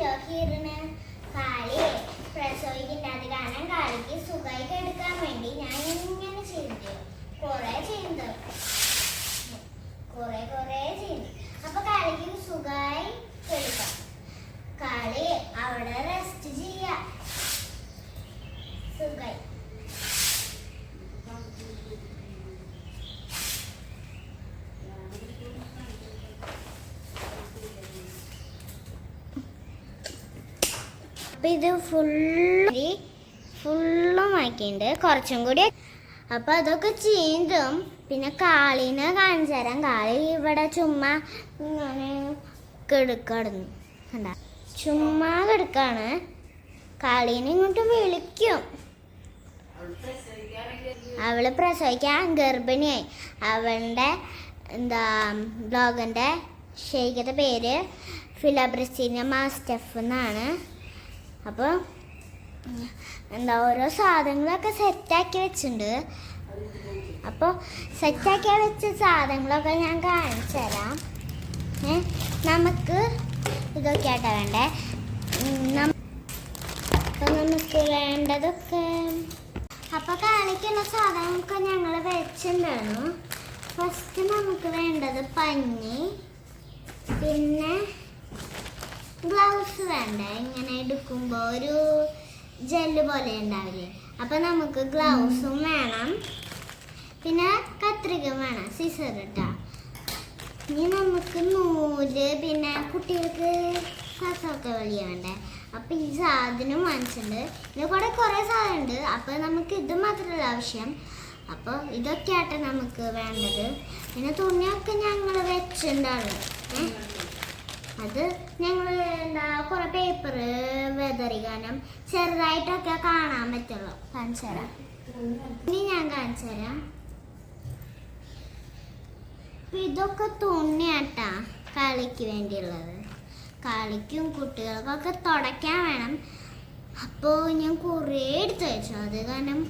ചെയ്തില്ലോ ഹീറിന് കാളി പ്രസവിക്കില്ല അത് കാരണം കാളിക്ക് സുഖമായിട്ട് എടുക്കാൻ വേണ്ടി ഞാൻ ഇങ്ങനെ ചെയ്തു. കുറെ ചെയ്തു. കുറെ കുറെ ചെയ്തു. അപ്പൊ കാളിക്ക് സുഖമായി എടുക്കാം. കാളി അവിടെ റെസ്റ്റ് ചെയ്യാ. സുഖമായി. അപ്പൊ ഇത് ഫുള്ള് ഫുള്ളും ആക്കിയിട്ടുണ്ട് കുറച്ചും കൂടി അപ്പോൾ അതൊക്കെ ചീന്തും പിന്നെ കാളിനെ കാണിച്ചു തരാം. കാളി ഇവിടെ ചുമ്മാ ഇങ്ങനെ കിടക്കടന്നു. കണ്ട? ചുമ്മാ കിടക്കാണ്. കാളീനെ ഇങ്ങോട്ട് വിളിക്കും. അവൾ പ്രസവിക്കാൻ ഗർഭിണിയായി. അവളുടെ എന്താ ബ്ലോഗിന്റെ ശരിക്കത്തെ പേര് ഫിലബ്രിസ്റ്റീന മാസ്റ്റഫ് എന്നാണ്. അപ്പോൾ എന്താ ഓരോ സാധനങ്ങളൊക്കെ സെറ്റാക്കി വെച്ചിട്ടുണ്ട്. അപ്പോൾ സെറ്റാക്കി വെച്ച സാധനങ്ങളൊക്കെ ഞാൻ കാണിച്ചു തരാം. നമുക്ക് ഇതൊക്കെ ആട്ടാ വേണ്ടേ അപ്പൊ നമുക്ക് വേണ്ടതൊക്കെ അപ്പോൾ കാണിക്കുന്ന സാധനങ്ങളൊക്കെ ഞങ്ങൾ വെച്ചിട്ടുണ്ടായിരുന്നു ഫസ്റ്റ് നമുക്ക് വേണ്ടത് പഞ്ഞി. പിന്നെ ഗ്ലൗസ് വേണ്ട? ഇങ്ങനെ എടുക്കുമ്പോൾ ഒരു ജെല്ല് പോലെ ഉണ്ടാവില്ലേ? അപ്പൊ നമുക്ക് ഗ്ലൗസും വേണം. പിന്നെ കത്രിക വേണം. സിസർ ഇട്ടാ. ഇനി നമുക്ക് നൂൽ പിന്നെ കുട്ടികൾക്ക് സസൊക്കെ വലിയ വേണ്ടേ? അപ്പൊ ഈ സാധനം വാങ്ങിച്ചിട്ടുണ്ട്. ഇതിന് കൂടെ കുറെ സാധനം ഉണ്ട് അപ്പൊ നമുക്ക് ഇത് മാത്രമല്ല ആവശ്യം. അപ്പോൾ ഇതൊക്കെയാട്ടെ നമുക്ക് വേണ്ടത്. പിന്നെ തുണിയൊക്കെ ഞങ്ങൾ വെച്ചിട്ടുണ്ടാവും ഏഹ് അത് ഞങ്ങൾ എന്താ കുറെ പേപ്പർ വെതറിക്കാനും ചെറുതായിട്ടൊക്കെ കാണാൻ പറ്റുള്ളൂ. കാണിച്ചു തരാം. ഇനി ഞാൻ കാണിച്ചു തരാം. ഇതൊക്കെ തുണിയാട്ടാ കളിക്ക് വേണ്ടിയുള്ളത്. കളിക്കും കുട്ടികൾക്കൊക്കെ തുടയ്ക്കാൻ വേണം. അപ്പോൾ ഞാൻ കുറേ എടുത്ത് വെച്ചു. അത് കാരണം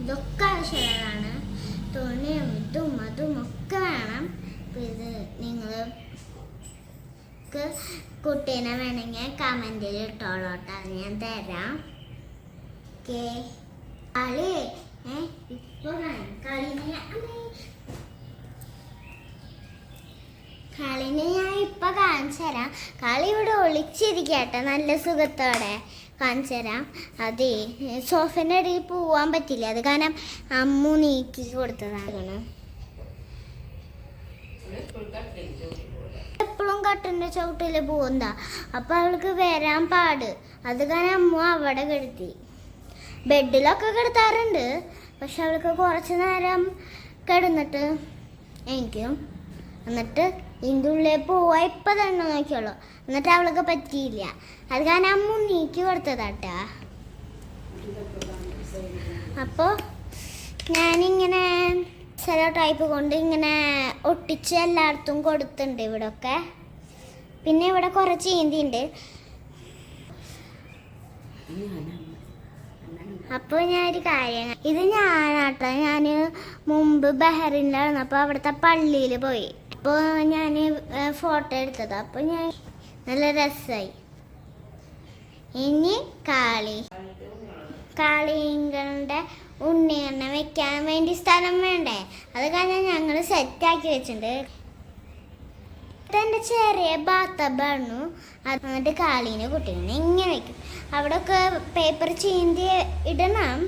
ഇതൊക്കെ ആവശ്യമുള്ളതാണ്. തുണിയും ഇതും അതും ഒക്കെ വേണം. ഇത് നിങ്ങൾ നിങ്ങൾക്ക് കുട്ടീനെ വേണമെങ്കിൽ കമന്റിൽ ഇട്ടോളോട്ടോ. ഞാൻ തരാം. ഓക്കെ. കളി ഏ കളിനെ ഞാൻ ഇപ്പൊ കാണിച്ചു തരാം. കളി ഇവിടെ ഒളിച്ചിരിക്കട്ടെ നല്ല സുഖത്തോടെ കാണിച്ചു തരാം. അതെ സോഫന്റെ അടിയിൽ പോവാൻ പറ്റില്ല. അത് കാരണം അമ്മു നീക്കി കൊടുത്തതാണ്. എപ്പോഴും ചവിട്ടിൽ പോകുന്ന അപ്പൊ അവൾക്ക് വരാൻ പാട്. അത് കാരണം അമ്മ അവിടെ കിടത്തി. ബെഡിലൊക്കെ കിടത്താറുണ്ട്. പക്ഷെ അവൾക്ക് കുറച്ച് നേരം കിടന്നിട്ട് എനിക്കും എന്നിട്ട് ഇതിന്റെ ഉള്ളിൽ പോവാ ഇപ്പം തന്നെ നോക്കിയോളൂ എന്നിട്ട് അവൾക്ക് പറ്റിയില്ല. അത് കാരണം അമ്മ നീക്കി കൊടുത്തതാട്ടാ. അപ്പോൾ ഞാനിങ്ങനെ ചില ടൈപ്പ് കൊണ്ട് ഇങ്ങനെ ഒട്ടിച്ച് എല്ലായിടത്തും കൊടുത്തിട്ടുണ്ട് ഇവിടൊക്കെ. പിന്നെ ഇവിടെ കുറച്ച് ചീന്തിയുണ്ട് അപ്പോൾ ഒരു കാര്യം ഇത് ഞാനാട്ടോ. ഞാൻ മുമ്പ് ബഹറിനിലായിരുന്നു അപ്പോൾ അവിടുത്തെ പള്ളിയിൽ പോയി. അപ്പോൾ ഞാൻ ഫോട്ടോ എടുത്തത്. അപ്പോൾ ഞാൻ നല്ല രസമായി ഇനി കാളി. കാളികളുടെ ഉണ്ണിയെണ്ണ വെക്കാൻ വേണ്ടി സ്ഥലം വേണ്ടേ? അത് കാരണം ഞങ്ങൾ സെറ്റാക്കി വെച്ചിട്ടുണ്ട്. ഇതെന്റെ ചെറിയ ബാത്തബാണു? എന്നിട്ട് കാളീനെ കുട്ടീനെ ഇങ്ങനെ വെക്കും അവിടെ ഒക്കെ പേപ്പർ ചീന്തി ഇടണം.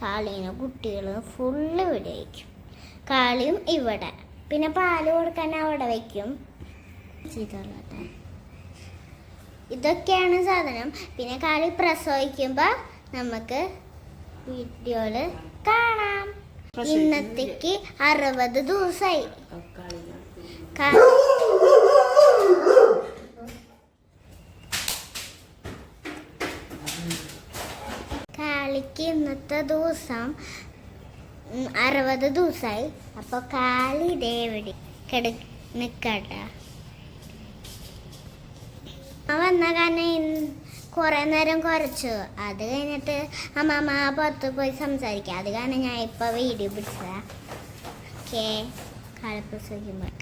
കാളീനെ കുട്ടികൾ ഫുള്ള് ഇവിടെ വയ്ക്കും. കാളിയും ഇവിടെ. പിന്നെ പാൽ കൊടുക്കാൻ അവിടെ വയ്ക്കും. ഇതൊക്കെയാണ് സാധനം. പിന്നെ കാളി പ്രസവിക്കുമ്പോൾ നമുക്ക് വീഡിയോയിൽ കാണാം. ഇന്നത്തേക്ക് അറുപത് ദിവസമായി കാളിക്ക് ഇന്നത്തെ ദിവസം അറുപത് ദിവസമായി അപ്പോൾ കാളി ദേവടി കിട നിൽക്കട്ടെ അമ്മ വന്ന കാരണം കുറേ നേരം കുറച്ചു. അത് കഴിഞ്ഞിട്ട് അമ്മമ്മ പുറത്ത് പോയി സംസാരിക്കാം. അത് കാരണം ഞാൻ ഇപ്പോൾ വീഡിയോ പിടിച്ചതാ. ഓക്കെ താഴെ പ്രസവിക്കുമ്പോൾ